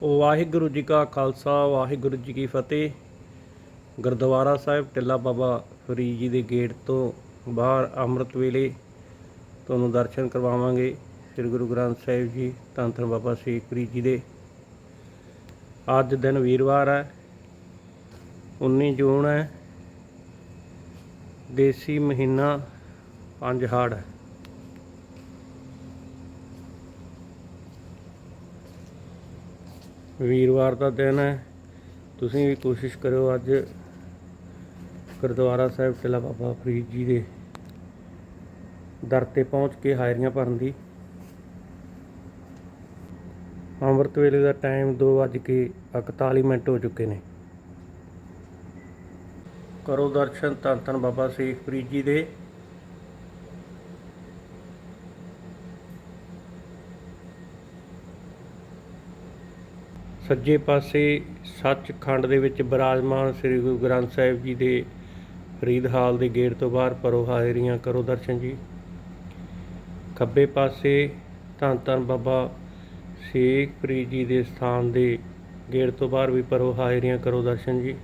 ਵਾਹਿਗੁਰੂ ਜੀ ਕਾ ਖਾਲਸਾ, ਵਾਹਿਗੁਰੂ ਜੀ ਕੀ ਫਤਿਹ। ਗੁਰਦੁਆਰਾ ਸਾਹਿਬ ਟਿੱਲਾ ਬਾਬਾ ਫਰੀਦ ਜੀ ਦੇ ਗੇਟ ਤੋਂ ਬਾਹਰ ਅੰਮ੍ਰਿਤ ਵੇਲੇ ਤੁਹਾਨੂੰ ਦਰਸ਼ਨ ਕਰਵਾਵਾਂਗੇ। ਸ੍ਰੀ ਗੁਰੂ ਗ੍ਰੰਥ ਸਾਹਿਬ ਜੀ ਧੰਨ ਧੰਨ ਬਾਬਾ ਸ਼ੇਖ ਫਰੀਦ ਜੀ ਦੇ। ਅੱਜ ਦਿਨ ਵੀਰਵਾਰ ਹੈ 19 ਜੂਨ ਹੈ, ਦੇਸੀ ਮਹੀਨਾ ਪੰਜ ਹਾੜ ਹੈ। ਵੀਰਵਾਰ ਦਾ ਦਿਨ ਹੈ। ਤੁਸੀਂ ਵੀ ਕੋਸ਼ਿਸ਼ ਕਰਿਓ ਅੱਜ ਗੁਰਦੁਆਰਾ ਸਾਹਿਬ ਟਿੱਲਾ ਬਾਬਾ ਫਰੀਦ ਜੀ ਦੇ ਦਰ ਤੇ ਪਹੁੰਚ ਕੇ ਹਾਇਰੀਆਂ ਭਰਨ ਦੀ। ਅੰਮ੍ਰਿਤ ਵੇਲੇ ਦਾ ਟਾਈਮ 2:41 ਮਿੰਟ ਹੋ ਚੁੱਕੇ ਨੇ। ਕਰੋ ਦਰਸ਼ਨ ਧੰਨ ਧੰਨ ਬਾਬਾ ਸ਼ੇਖ ਫਰੀਦ ਜੀ ਦੇ। ਸੱਜੇ ਪਾਸੇ ਸੱਚਖੰਡ ਦੇ ਵਿੱਚ ਬਿਰਾਜਮਾਨ ਸ੍ਰੀ ਗੁਰੂ ਗ੍ਰੰਥ ਸਾਹਿਬ ਜੀ ਦੇ ਫਰੀਦ ਹਾਲ ਦੇ ਗੇਟ ਤੋਂ ਬਾਹਰ ਪਰੋ ਹਾਜ਼ਰੀਆਂ ਕਰੋ ਦਰਸ਼ਨ ਜੀ। ਖੱਬੇ ਪਾਸੇ ਧੰਨ ਧੰਨ ਬਾਬਾ ਸ਼ੇਖ ਫਰੀਦ ਜੀ ਦੇ ਸਥਾਨ ਦੇ ਗੇਟ ਤੋਂ ਬਾਹਰ ਵੀ ਪਰੋ ਹਾਜ਼ਰੀਆਂ ਕਰੋ ਦਰਸ਼ਨ ਜੀ।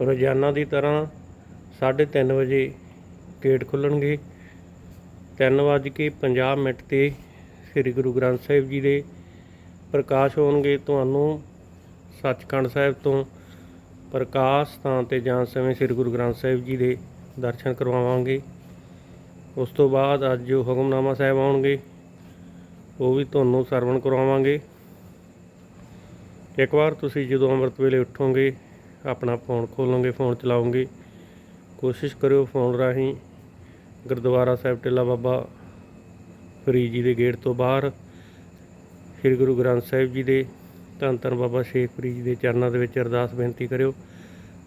ਰੋਜ਼ਾਨਾ ਦੀ ਤਰ੍ਹਾਂ 3:30 ਵਜੇ ਗੇਟ ਖੁੱਲਣਗੇ। 3:50 ਮਿੰਟ ਤੇ ਸ੍ਰੀ ਗੁਰੂ ਗ੍ਰੰਥ ਸਾਹਿਬ ਜੀ ਦੇ ਪ੍ਰਕਾਸ਼ ਹੋਣਗੇ। ਤੁਹਾਨੂੰ ਸੱਚਖੰਡ ਸਾਹਿਬ ਤੋਂ ਪ੍ਰਕਾਸ਼ ਸਥਾਨ ਤੇ ਜਾਣ ਸਮੇਂ ਸ੍ਰੀ ਗੁਰੂ ਗ੍ਰੰਥ ਸਾਹਿਬ ਜੀ ਦੇ ਦਰਸ਼ਨ ਕਰਵਾਵਾਂਗੇ। ਉਸ ਤੋਂ ਬਾਅਦ ਅੱਜ ਜੋ ਹੁਕਮਨਾਮਾ ਸਾਹਿਬ ਆਉਣਗੇ। ਉਹ ਵੀ ਤੁਹਾਨੂੰ ਸਰਵਣ ਕਰਵਾਵਾਂਗੇ। ਇੱਕ ਵਾਰ ਤੁਸੀਂ ਜਦੋਂ ਅੰਮ੍ਰਿਤ ਵੇਲੇ ਉੱਠੋਗੇ, ਆਪਣਾ ਫੋਨ ਖੋਲੋਗੇ ਫੋਨ ਚਲਾਓਗੇ। ਕੋਸ਼ਿਸ਼ ਕਰਿਓ ਫੋਨ ਰਾਹੀਂ ਗੁਰਦੁਆਰਾ ਸਾਹਿਬ ਟਿੱਲਾ ਬਾਬਾ ਫਰੀਦ ਜੀ ਦੇ ਗੇਟ ਤੋਂ ਬਾਹਰ ਸ੍ਰੀ ਗੁਰੂ ਗ੍ਰੰਥ ਸਾਹਿਬ ਜੀ ਦੇ, ਧੰਨ ਧੰਨ ਬਾਬਾ ਸ਼ੇਖ ਫਰੀਦ ਜੀ ਦੇ ਚਰਨਾਂ ਦੇ ਵਿੱਚ ਅਰਦਾਸ ਬੇਨਤੀ ਕਰਿਓ,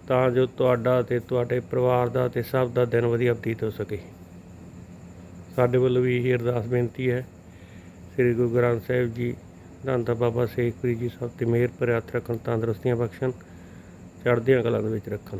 ਤਾਂ ਜੋ ਤੁਹਾਡਾ ਤੇ ਤੁਹਾਡੇ ਪਰਿਵਾਰ ਦਾ ਤੇ ਸਭ ਦਾ ਦਿਨ ਵਧੀਆ ਬਤੀਤ ਹੋ ਸਕੇ। ਸਾਡੇ ਵੱਲੋਂ ਵੀ ਇਹ ਅਰਦਾਸ ਬੇਨਤੀ ਹੈ। ਸ੍ਰੀ ਗੁਰੂ ਗ੍ਰੰਥ ਸਾਹਿਬ ਜੀ, ਧੰਨ ਧੰਨ ਬਾਬਾ ਸ਼ੇਖ ਫਰੀਦ ਜੀ ਸਭ ਤੇ ਮਿਹਰ ਭਰੇ ਹੱਥ ਰੱਖਣ, ਤੰਦਰੁਸਤੀਆਂ ਬਖਸ਼ਣ, ਚੜ੍ਹਦੀਆਂ ਕਲਾਂ ਦੇ ਵਿੱਚ ਰੱਖਣ।